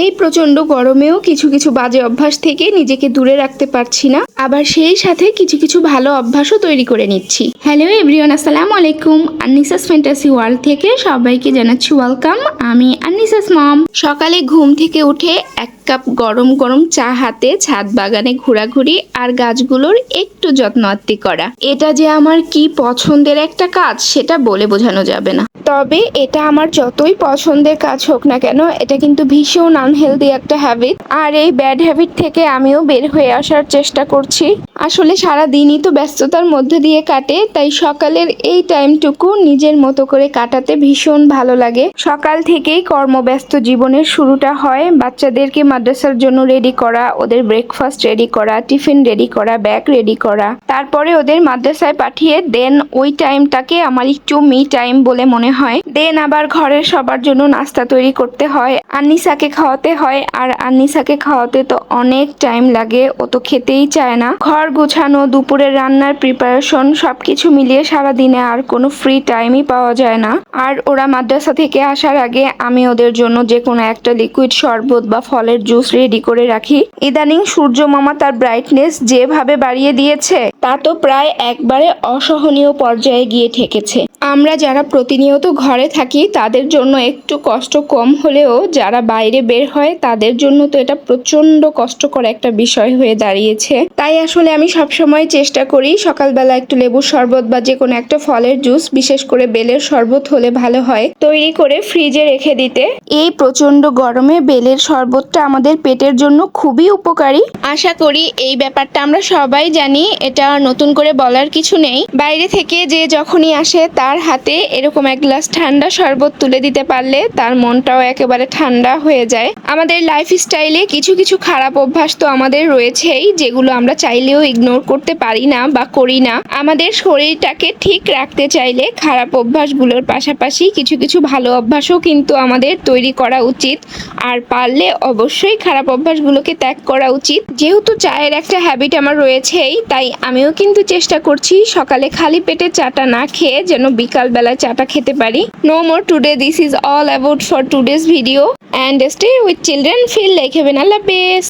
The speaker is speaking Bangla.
এই প্রচণ্ড গরমেও কিছু কিছু বাজে অভ্যাস থেকে নিজেকে দূরে রাখতে পারছি না। আবার সেই সাথে কিছু কিছু ভালো অভ্যাসও তৈরি করে নিচ্ছি। হ্যালো এভরিওয়ান আসসালামু আলাইকুম। আন্নিসাস ফ্যান্টাসি ওয়ার্ল্ড থেকে সবাইকে জানাচ্ছি ওয়েলকাম আমি আন্নিসাস মম সকালে ঘুম থেকে উঠে এক কাপ গরম গরম চা হাতে ছাদ বাগানে ঘোরাঘুরি আর গাছগুলোর একটু যত্ন আত্তি করা। এটা যে আমার কি পছন্দের একটা কাজ, সেটা বলে বোঝানো যাবে না। তবে এটা আমার যতই পছন্দের কাজ হোক না কেন, এটা কিন্তু ভীষণ আনহেলদি একটা হ্যাবিট আর এই ব্যাড হ্যাবিট থেকে আমিও বের হয়ে আসার চেষ্টা করছি। আসলে সারা দিনই তো ব্যস্ততার মধ্যে দিয়ে কাটে, তাই সকালের এই টাইমটুকু নিজের মতো করে কাটাতে ভীষণ ভালো লাগে। সকাল থেকেই কর্মব্যস্ত জীবনের শুরুটা হয়, বাচ্চাদেরকে মাদ্রাসার জন্য রেডি করা, ওদের ব্রেকফাস্ট রেডি করা টিফিন রেডি করা ব্যাগ রেডি করা। তারপরে ওদের মাদ্রাসায় পাঠিয়ে দেন ওই টাইমটাকে আমার একটু মি টাইম বলে মনে হয়। দেন আবার ঘরের সবার জন্য নাস্তা তৈরি করতে হয় আন্নিসাকে খাওয়াতে হয়, আর আন্নিসাকে খাওয়াতে তো অনেক টাইম লাগে, ও তো খেতেই চায় না। ঘর গোছানো, দুপুরের রান্নার প্রিপারেশন সবকিছু মিলিয়ে সারা দিনে আর কোনো ফ্রি টাইমই পাওয়া যায় না। আর ওরা মাদ্রাসা থেকে আসার আগে আমি ওদের জন্য যে কোনো একটা লিকুইড শরবত বা ফলের জুস রেডি করে রাখি। ইদানিং সূর্য মামা তার ব্রাইটনেস যেভাবে বাড়িয়ে দিয়েছে, তা তো প্রায় একবারে অসহনীয় পর্যায়ে গিয়ে ঠেকেছে। আমরা যারা প্রতিনিয়ত ঘরে থাকি, তাদের জন্য একটু কষ্ট কম হলেও যারা বাইরে বের হয়, তাদের জন্য তো এটা প্রচণ্ড কষ্টকর একটা বিষয় হয়ে দাঁড়িয়েছে। তাই আসলে আমি সবসময় চেষ্টা করি, সকালবেলা একটু লেবুর শরবত বা যে কোনো একটা ফলের জুস, বিশেষ করে বেলের শরবত হলে ভালো হয়, তৈরি করে ফ্রিজে রেখে দিতে। এই প্রচণ্ড গরমে বেলের শরবতটা আমাদের পেটের জন্য খুবই উপকারী। আশা করি এই ব্যাপারটা আমরা সবাই জানি, এটা নতুন করে বলার কিছু নেই। বাইরে থেকে যে যখনই আসে, তার হাতে এরকম এক গ্লাস ঠান্ডা শরবত তুলে দিতে পারলে তার মনটাও একেবারে ঠান্ডা হয়ে যায়। আমাদের লাইফ স্টাইলে কিছু কিছু খারাপ অভ্যাস তো আমাদের রয়েছেই, যেগুলো আমরা চাইলেও ইগনোর করতে পারি না বা করি না। আমাদের শরীরটাকে ঠিক রাখতে চাইলে খারাপ অভ্যাসগুলোর পাশাপাশি কিছু কিছু ভালো অভ্যাসও কিন্তু আমাদের তৈরি করা উচিত। আর পারলে অবশ্যই খারাপ অভ্যাসগুলোকে ত্যাগ করা উচিত। যেহেতু চায়ের একটা হ্যাবিট আমার রয়েছেই, তাই আমিও কিন্তু চেষ্টা করছি সকালে খালি পেটে চাটা না খেয়ে যেন বিকাল বেলায় চাটা খেতে পারি। No more today this is all about for today's video and stay with children feel like heaven আল্লাহ হাফেজ